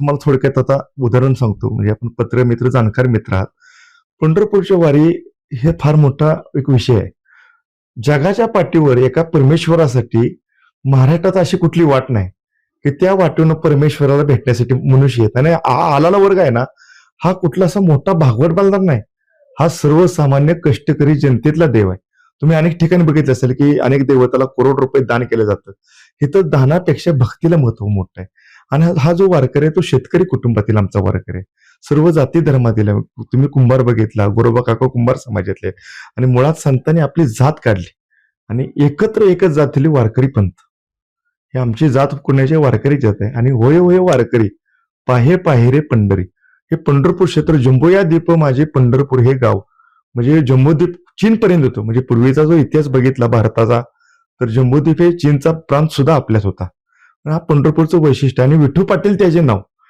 तुम्हाला थोडक्यात आता उदाहरण सांगतो. म्हणजे आपण पत्र मित्र जाणकार मित्र आहात. पंढरपूरच्या वारी हे फार मोठा एक विषय आहे. जगाच्या पाठीवर एका परमेश्वरासाठी महाराष्ट्रात अशी कुठली वाट नाही की त्या वाटेनं परमेश्वराला भेटण्यासाठी मनुष्य येत. आणि आलाला वर्ग आहे ना हा कुठला असा मोठा भागवत बांधणार नाही. हा सर्वसामान्य कष्टकरी जनतेतला देव आहे. तुम्ही अनेक ठिकाणी बघितलं असेल की अनेक देवताला करोड रुपये दान केलं जातं हे तर दानापेक्षा भक्तीला महत्त्व मोठं आहे. आणि हा- जो वारकरी आहे तो शेतकरी कुटुंबातील आमचा वारकरी आहे. सर्व जाती धर्मातील तुम्ही कुंभार बघितला गोरोबा काका कुंभार समाजातले आणि मुळात संतांनी आपली जात काढली. आणि एकत्र एकच जातीली वारकरी पंथ. हे आमची जात कुणाची वारकरी जात आहे. आणि होय होय वारकरी पाहे पाहे रे पंढरी. हे पंढरपूर क्षेत्र जम्बोया दीप माझे पंढरपूर हे गाव. म्हणजे जम्बोद्वीप चीन पर्यंत होतो. म्हणजे पूर्वीचा जो इतिहास बघितला भारताचा तर जम्बोद्वीप हे चीनचा प्रांत सुद्धा आपल्यात होता. हा पंढरपूरचं वैशिष्ट्य आणि विठू पाटील त्याचे नाव.